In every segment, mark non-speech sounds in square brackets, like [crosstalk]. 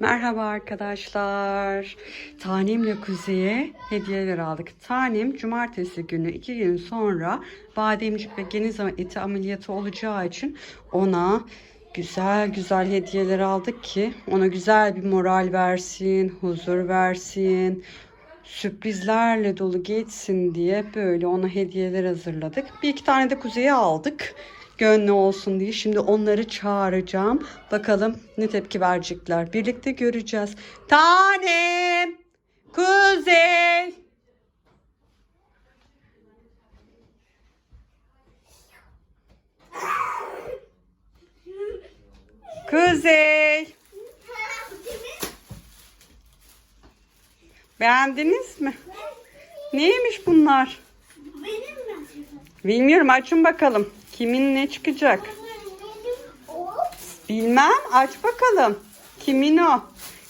Merhaba arkadaşlar. Tanemle Kuzey'e hediyeler aldık. Tanem cumartesi günü iki gün sonra bademcik ve geniz eti ameliyatı olacağı için ona güzel güzel hediyeler aldık ki ona güzel bir moral versin, huzur versin, sürprizlerle dolu geçsin diye böyle ona hediyeler hazırladık. Bir iki tane de Kuzey'e aldık. Gönlü olsun diye. Şimdi onları çağıracağım. Bakalım ne tepki verecekler. Birlikte göreceğiz. Tanem! Kuzey! Kuzey! Beğendiniz mi? Neymiş bunlar? Benim mi? Bilmiyorum açın bakalım. Kimin ne çıkacak? Bilmem aç bakalım. Kimin o?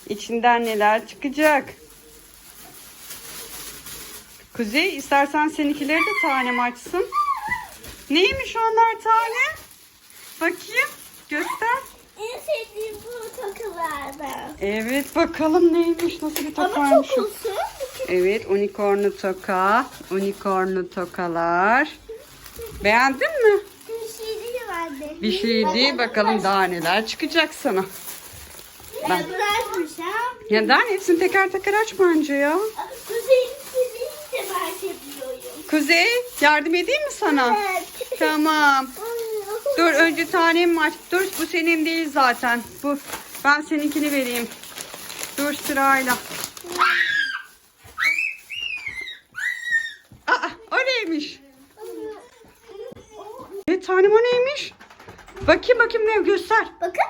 İçinden neler çıkacak? Kuzey istersen seninkileri de tanem açsın. Neymiş onlar tane? Bakayım göster. En sevdiğim bu takılardan. Evet bakalım neymiş nasıl bir Ama tokaymış. çok o. uzun. Evet unicornlu toka. Unicornlu tokalar. Beğendin mi? Bir şey değil şey değil bakalım daha neler çıkacak sana. Ben- bırakmış ha. Ya daha hepsini teker teker açma önce ya. Kuzey'in istediğini de merak ediyorum. Kuzey yardım edeyim mi sana? Evet. Tamam. Dur önce tanem aç. Dur bu senin değil zaten. Bu ben seninkini vereyim. Dur sırayla. Aa o neymiş? Evet tanem o neymiş? Bakayım bakayım ne göster. Bakın.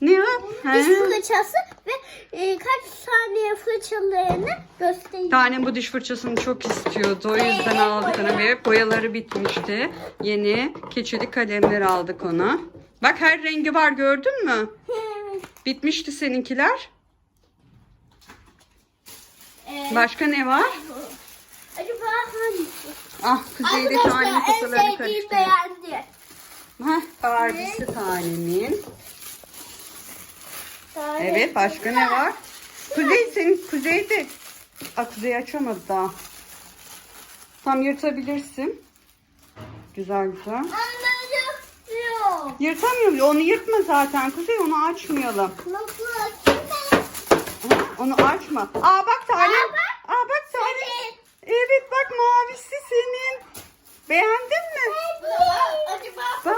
Ne o? Diş He. fırçası ve e, kaç saniye fırçalarını göstereyim. Tanem bu diş fırçasını çok istiyordu. O yüzden aldık ona ve boyaları bitmişti. Yeni keçeli kalemler aldık ona. Bak her rengi var gördün mü? Bitmişti seninkiler. Ee, Başka ne var? acaba hangisi? Ah Kuzey'de tane Arkadaşlar en sevdiğim beğendi. Hah Barbie'si tanemin. Evet başka ne var? Kuzey senin Kuzey'de. Aa Kuzey açamadı daha. Tam yırtabilirsin. Güzel güzel. Anladım. Yırtamıyorum. Onu yırtma zaten Kuzey. Onu açmayalım. Nasıl açayım Onu açma. Aa bak tane. Aa, bak. Aa bak. Senin. Evet bak mavisi senin. Beğendin mi? Bak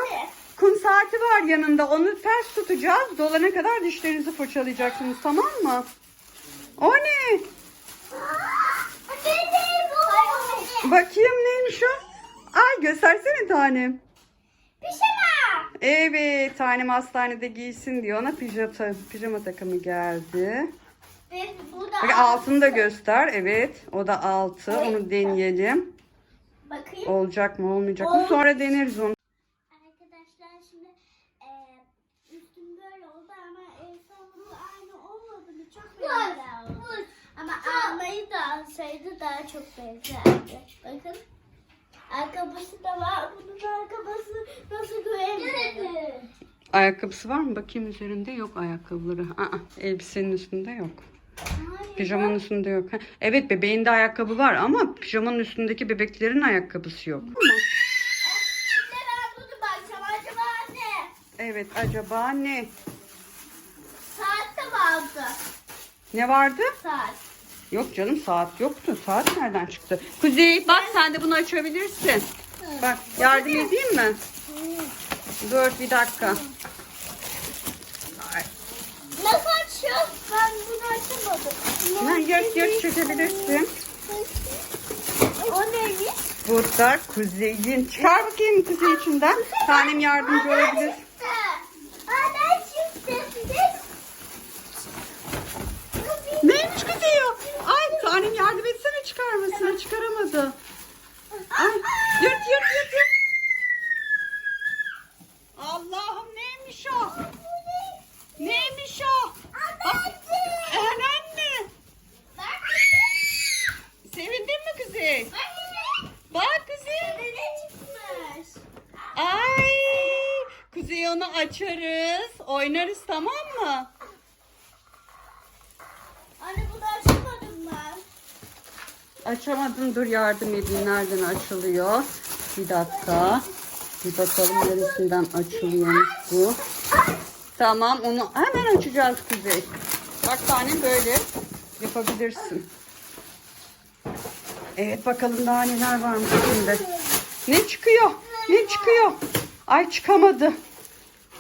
kum saati var yanında. Onu ters tutacağız. Dolana kadar dişlerinizi fırçalayacaksınız tamam mı? O ne? Bakayım neymiş o? Ay göstersene tanem. Pijama. Evet tanem hastanede giysin diyor. Ona pijama, pijama takımı geldi. Ve bu da Bak altını da göster. Evet o da altı. Onu deneyelim. Bakayım. Olacak mı olmayacak mı? Sonra deneriz onu. Arkadaşlar şimdi eee üstüm böyle oldu ama en sonunda aynı olmadı mı? Çok benzer oldu. Ama almayı da alsaydı daha çok benzerdi. Bakın. Ayakkabısı da var. Bunun ayakkabısı nasıl güvenli? Ayakkabısı var mı? Bakayım üzerinde yok ayakkabıları. Aa, elbisenin üstünde yok. Pijamanın üstünde yok. Ha, Evet bebeğinde ayakkabı var ama pijamanın üstündeki bebeklerin ayakkabısı yok. Şimdi ben bunu bakacağım. Acaba ne? Evet acaba ne? Saat de vardı. Ne vardı? Saat. Yok canım saat yoktu. Saat nereden çıktı? Kuzey bak sen de bunu açabilirsin. Bak yardım edeyim mi? Dur bir dakika. Nasıl açıyor? Ben açamadım. Ha, yırt yırt çekebilirsin. O neymiş? Burada kuzeyin. Çıkar bakayım kuzey içinden. Tanem yardımcı olabilir. Neymiş kuzey o? Ay tanem yardım etsene çıkarmasına. Çıkaramadı. Ay yırt yırt yırt yırt. Allah'ım neymiş o? Oynarız tamam mı? Anne bunu açamadım ben. Açamadım dur yardım edeyim. Nereden açılıyor? Bir dakika. Bir bakalım neresinden açılıyormuş bu. Tamam onu hemen açacağız Kuzey. Bak tane böyle yapabilirsin. Evet bakalım daha neler varmış içinde. Ne çıkıyor? Ne çıkıyor? Ay çıkamadı.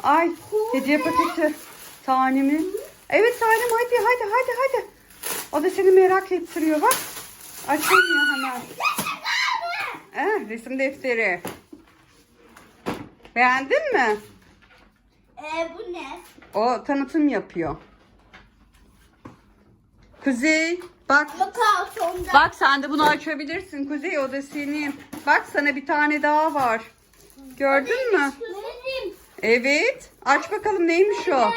Ay hediye paketi. Tanemi. Evet tanem hadi hadi hadi hadi. O da seni merak ettiriyor bak. Açılmıyor hemen. Eh, resim defteri. Beğendin mi? Ee, bu ne? O tanıtım yapıyor. Kuzey bak. Bak sen de bunu açabilirsin Kuzey o da senin. Bak sana bir tane daha var. Gördün mü? Benim. Evet. Aç bakalım neymiş o?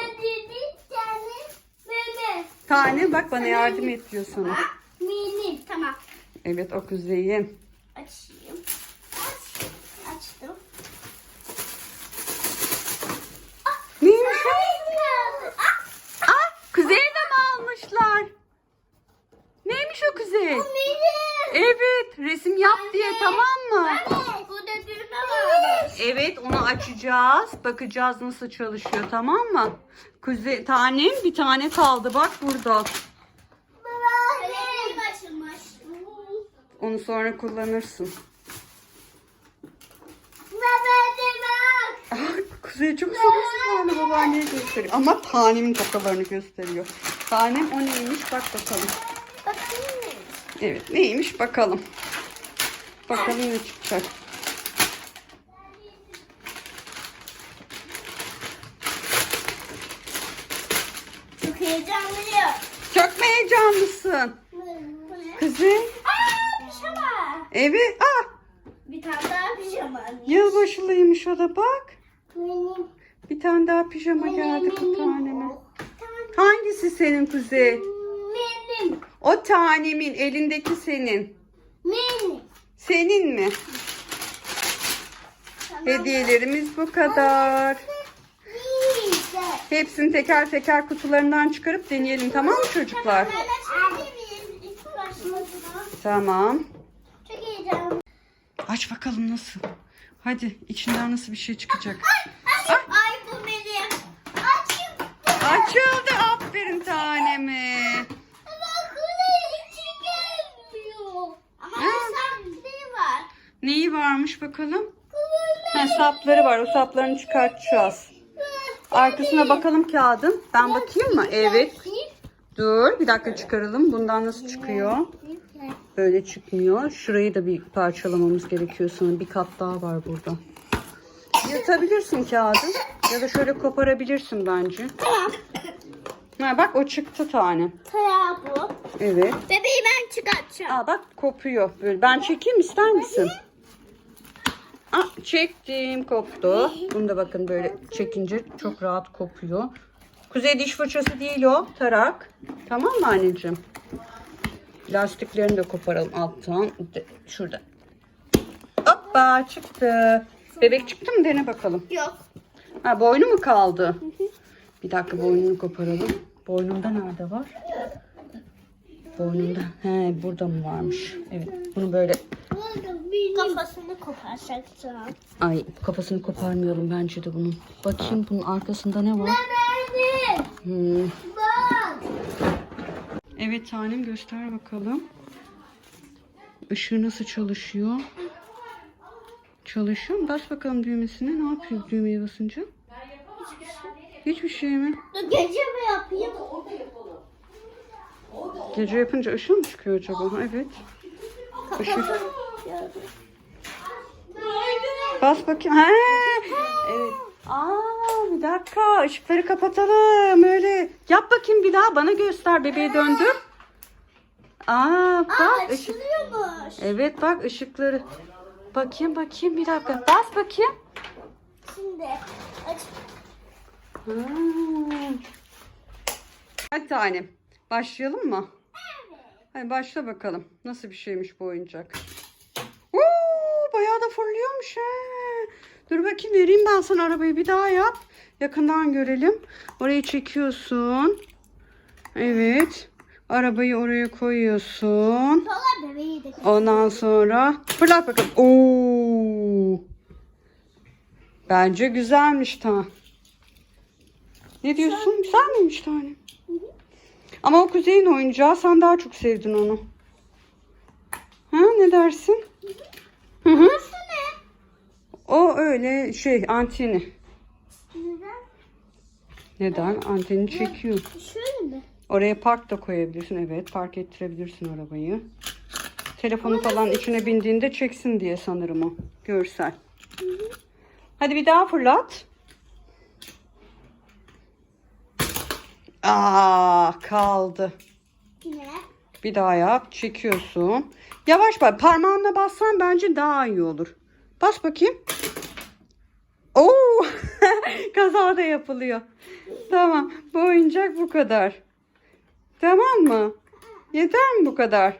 Tane benim. Bak bana yardım et diyor sana. Mini. Tamam. Evet o Kuzey'in. Açayım. Aç. Açtım. Neymiş o? Ah, Ah Kuzey'e de mi almışlar? Neymiş o Kuzey? Mini. Evet resim yap diye tamam mı? Evet. Bu da. Evet onu açacağız. Bakacağız nasıl çalışıyor tamam mı? Kuzey tanem bir tane kaldı bak burada. Onu sonra kullanırsın. Ah, Kuzey çok sabırsız oldu babaanneye gösteriyor. Ama tanemin tokalarını gösteriyor. Tanem o neymiş bak bakalım. Evet neymiş bakalım. Bakalım ne çıkacak. Çok heyecanlıyım. Çok mu heyecanlısın? Bu ne? Kuzey. Aa, pijama. Evet. Ah Bir tane daha pijama. yılbaşılıymış o da bak. Benim. Bir tane daha pijama geldi bir taneme. Tane. Hangisi senin Kuzey? Benim. O tanemin elindeki senin. Benim. Senin mi? Tamam. Hediyelerimiz bu kadar. Hepsini teker teker kutularından çıkarıp deneyelim tamam mı çocuklar? Tamam. Aç bakalım nasıl. Hadi içinden nasıl bir şey çıkacak. Ay, ay bu benim. Açayım. Açıldı aferin taneme. Bak buraya içi gelmiyor. Ama mesafeli var. Neyi varmış bakalım? Ha, sapları var o saplarını çıkartacağız. Arkasına bakalım kağıdın. Ben bakayım mı? Evet. Dur bir dakika çıkaralım. Bundan nasıl çıkıyor? Böyle çıkmıyor. Şurayı da bir parçalamamız gerekiyor sana. Bir kat daha var burada. Yırtabilirsin kağıdı. Ya da şöyle koparabilirsin bence. Tamam. Ha bak o çıktı tane. Taya bu. Evet. Bebeği ben çıkartacağım. Aa bak kopuyor. Böyle. Ben çekeyim ister misin? Aa, çektim koptu. Bunu da bakın böyle çekince çok rahat kopuyor. Kuzey diş fırçası değil o. Tarak. Tamam mı anneciğim? Lastiklerini de koparalım alttan. De- Şurada. Hoppa çıktı. Bebek çıktı mı dene bakalım. Yok. Ha boynu mu kaldı? Bir dakika boynunu koparalım. Boynunda nerede var? Boynunda. He burada mı varmış? Evet. Bunu böyle Kafasını koparsaksın. ay kafasını koparmayalım bence de bunun. Bakayım bunun arkasında ne var? Hmm. Evet tanem göster bakalım. Işığı nasıl çalışıyor? Çalışıyor mu? Bas bakalım düğmesine. Ne yapıyor düğmeye basınca? Hiçbir şey mi? Gece mi yapayım? Gece yapınca ışığı mı çıkıyor acaba? Evet. Işık. Bas bakayım. Ha, evet. Dakika. Işıkları kapatalım. Öyle. Yap bakayım bir daha. Bana göster. Bebeği döndür. Aa, bak. Aa, ışık. açılıyormuş. Evet bak ışıkları. Bakayım bakayım bir dakika. Bas bakayım. Şimdi aç. Hmm. Hadi tanem. Başlayalım mı? Hadi başla bakalım. Nasıl bir şeymiş bu oyuncak? Oo, bayağı da fırlıyormuş he. Dur bakayım vereyim ben sana arabayı bir daha yap. Yakından görelim. Orayı çekiyorsun. Evet. Arabayı oraya koyuyorsun. Ondan sonra fırlat bakalım. Oo. Bence güzelmiş ta. Ne diyorsun? Güzel miymiş tane? Ama o Kuzey'in oyuncağı sen daha çok sevdin onu. Ha ne dersin? Hı hı. Ne? O öyle şey anteni. Neden? Neden? Anteni çekiyor. Şöyle mi? Oraya park da koyabilirsin. Evet park ettirebilirsin arabayı. Telefonu falan içine bindiğinde çeksin diye sanırım o. Görsel. Hadi bir daha fırlat. Aa kaldı. Ne? Bir daha yap. Çekiyorsun. Yavaş bak. Parmağınla bassan bence daha iyi olur. Bas bakayım. Oo! [laughs] Kaza da yapılıyor. Tamam. Bu oyuncak bu kadar. Tamam mı? Yeter mi bu kadar?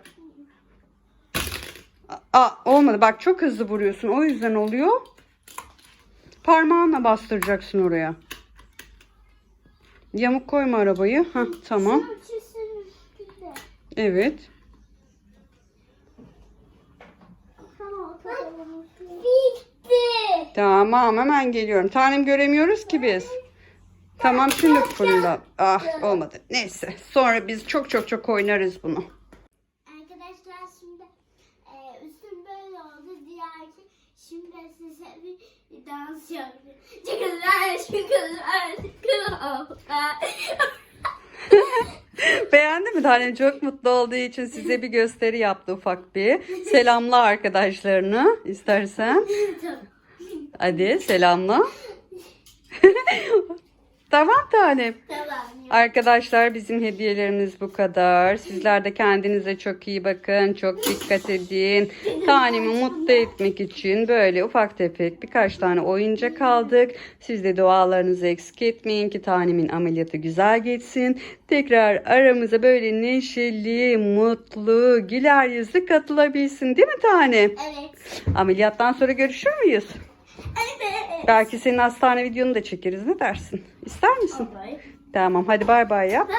Aa, olmadı. Bak çok hızlı vuruyorsun. O yüzden oluyor. Parmağınla bastıracaksın oraya. Yamuk koyma arabayı. Hah, tamam. Evet. Tamam. Bitti. Tamam hemen geliyorum. Tanem göremiyoruz ki biz. Tamam şimdi fırla. Ah olmadı. Neyse sonra biz çok çok çok oynarız bunu. Arkadaşlar şimdi e, üstüm böyle oldu. Diğer ki şimdi size bir dans yapayım. Çıkınlar, çıkınlar, çıkınlar. [laughs] Beğendi mi tanem? Çok mutlu olduğu için size bir gösteri yaptı ufak bir. Selamla arkadaşlarını istersen. Hadi selamla. [laughs] tamam tanem. Tamam. Arkadaşlar bizim hediyelerimiz bu kadar. Sizler de kendinize çok iyi bakın. Çok dikkat edin. Tanemi mutlu etmek için böyle ufak tefek birkaç tane oyuncak aldık. Siz de dualarınızı eksik etmeyin ki tanemin ameliyatı güzel geçsin. Tekrar aramıza böyle neşeli, mutlu, güler yüzlü katılabilsin. Değil mi tanem? Evet. Ameliyattan sonra görüşür müyüz? Evet. Belki senin hastane videonu da çekeriz. Ne dersin? İster misin? Bye Tamam hadi bay bay yap. bye.